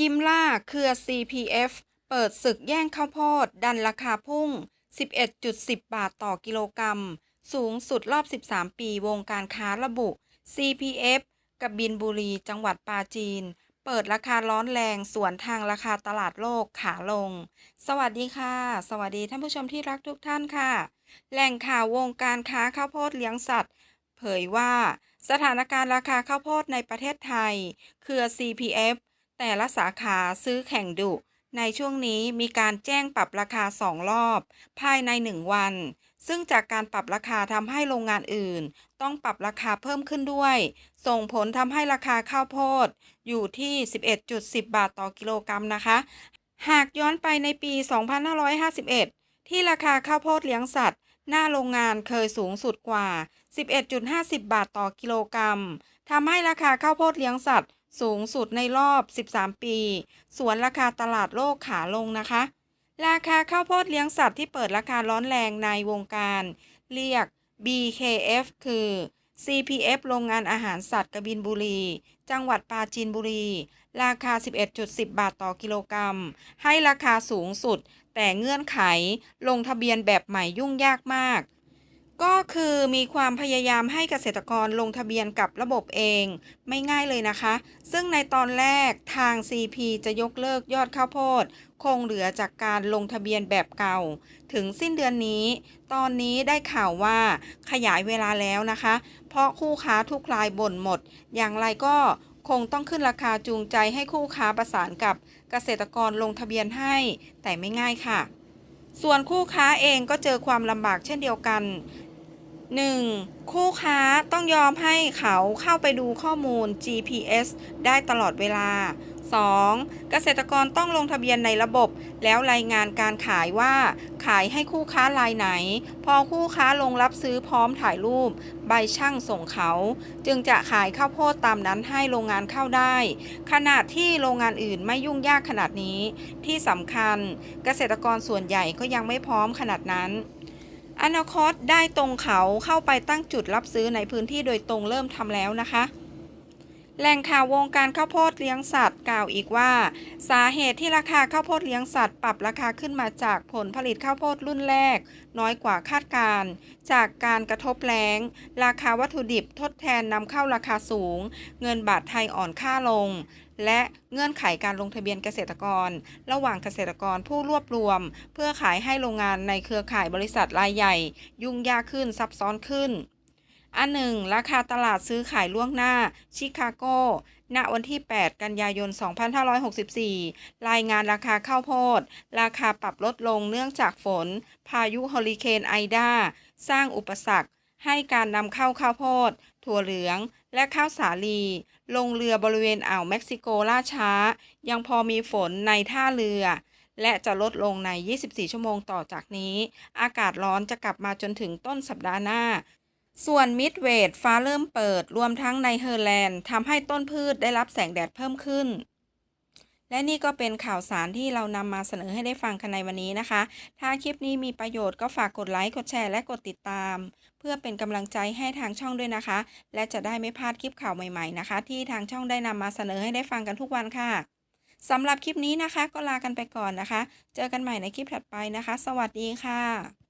ยิ้มล่าเครือ CPF เปิดศึกแย่งข้าวโพด ดันราคาพุ่ง 11.10 บาทต่อกิโลกรัม สูงสุดรอบ 13 ปีวงการค้าระบุ CPF กับบินบุรีจังหวัดปราจีน เปิดราคาร้อนแรงสวนทางราคาตลาดโลกขาลง สวัสดีค่ะ สวัสดีท่านผู้ชมที่รักทุกท่านค่ะ แหล่งข่าววงการค้าข้าวโพดเลี้ยงสัตว์ เผยว่า สถานการณ์ราคาข้าวโพดในประเทศไทย เครือ CPF แต่ละสาขาซื้อแข่งดุ ในช่วงนี้มีการแจ้งปรับราคา2รอบ ภายใน 1 วัน ซึ่งจากการปรับราคาทำให้โรงงานอื่น ต้องปรับราคาเพิ่มขึ้นด้วย ส่งผลทำให้ราคาข้าวโพด อยู่ที่ 11.10 บาทต่อกิโลกรัมนะคะ หากย้อนไปในปี 2551 ที่ราคาข้าวโพดเลี้ยงสัตว์ หน้าโรงงานเคยสูงสุดกว่า 11.50 บาทต่อกิโลกรัมทำให้ราคาข้าวโพดเลี้ยงสัตว์ สูงสุดในรอบ 13 ปีส่วนราคาตลาดโลกขาลงนะคะ ราคาข้าวโพดเลี้ยงสัตว์ที่เปิดราคาร้อนแรงในวงการ เรียก BKF คือ CPF โรงงานอาหารสัตว์กบินบุรี จังหวัดปราจีนบุรี ราคา 11.10 บาทต่อกิโลกรัม ให้ราคาสูงสุด แต่เงื่อนไขลงทะเบียนแบบใหม่ยุ่งยากมาก ก็คือมีความพยายามให้เกษตรกรลงทะเบียนกับระบบเอง ไม่ง่ายเลยนะคะ ซึ่งในตอนแรกทาง CP จะยกเลิกยอดข้าวโพด คงเหลือจากการลงทะเบียนแบบเก่า ถึงสิ้นเดือนนี้ ตอนนี้ได้ข่าวว่าขยายเวลาแล้วนะคะ เพราะคู่ค้าทุกรายบ่นหมด อย่างไรก็คงต้องขึ้นราคาจูงใจให้คู่ค้าประสานกับเกษตรกรลงทะเบียนให้ แต่ไม่ง่ายค่ะส่วนคู่ค้าเองก็เจอความลำบากเช่นเดียวกัน 1. คู่ค้าต้องยอมให้เขาเข้าไปดูข้อมูล GPS ได้ตลอดเวลา 2. เกษตรกรต้องลงทะเบียนในระบบ แล้วรายงานการขายว่า ขายให้คู่ค้ารายไหน พอคู่ค้าลงรับซื้อพร้อมถ่ายรูป ใบช่างส่งเขา จึงจะขายข้าวโพดตามนั้นให้โรงงานเข้าได้ ขณะที่โรงงานอื่นไม่ยุ่งยากขนาดนี้ ที่สำคัญ เกษตรกรส่วนใหญ่ก็ยังไม่พร้อมขนาดนั้น อนาคตได้ตรงเขาเข้าไปตั้งจุดรับซื้อในพื้นที่โดยตรงเริ่มทำแล้วนะคะ แหล่งข่าววงการข้าวโพดเลี้ยงสัตว์กล่าวอีกว่า สาเหตุที่ราคาข้าวโพดเลี้ยงสัตว์ปรับราคาขึ้นมาจากผลผลิตข้าวโพดรุ่นแรก น้อยกว่าคาดการ จากการกระทบแล้ง ราคาวัตถุดิบทดแทนนำเข้าราคาสูง เงินบาทไทยอ่อนค่าลง และเงื่อนไขการลงทะเบียนเกษตรกร ระหว่างเกษตรกรผู้รวบรวม เพื่อขายให้โรงงานในเครือข่ายบริษัทรายใหญ่ ยุ่งยากขึ้นซับซ้อนขึ้น อันหนึ่งราคาตลาดซื้อขายล่วงหน้า ชิคาโกณวันที่ 8 กันยายน 2564 รายงานราคาข้าวโพด ราคาปรับลดลงเนื่องจากฝน พายุเฮอริเคนไอดา สร้างอุปสรรค ให้การนำเข้าข้าวโพด ถั่วเหลือง และข้าวสาลี ลงเรือบริเวณอ่าวเม็กซิโกล่าช้า ยังพอมีฝนในท่าเรือ และจะลดลงใน 24 ชั่วโมงต่อจากนี้ อากาศร้อนจะกลับมาจนถึงต้นสัปดาห์หน้า ส่วนมิดเวดฟ้าเริ่มเปิดรวมทั้งในเฮอร์แลนด์ทำให้ต้นพืชได้รับแสงแดดเพิ่มขึ้น และนี่ก็เป็นข่าวสารที่เรานำมาเสนอให้ได้ฟังกันในวันนี้นะคะ ถ้าคลิปนี้มีประโยชน์ก็ฝากกดไลค์กดแชร์และกดติดตาม เพื่อเป็นกำลังใจให้ทางช่องด้วยนะคะ และจะได้ไม่พลาดคลิปข่าวใหม่ๆนะคะ ที่ทางช่องได้นำมาเสนอให้ได้ฟังกันทุกวันค่ะสำหรับคลิปนี้นะคะก็ลากันไปก่อนนะคะ เจอกันใหม่ในคลิปถัดไปนะคะ สวัสดีค่ะ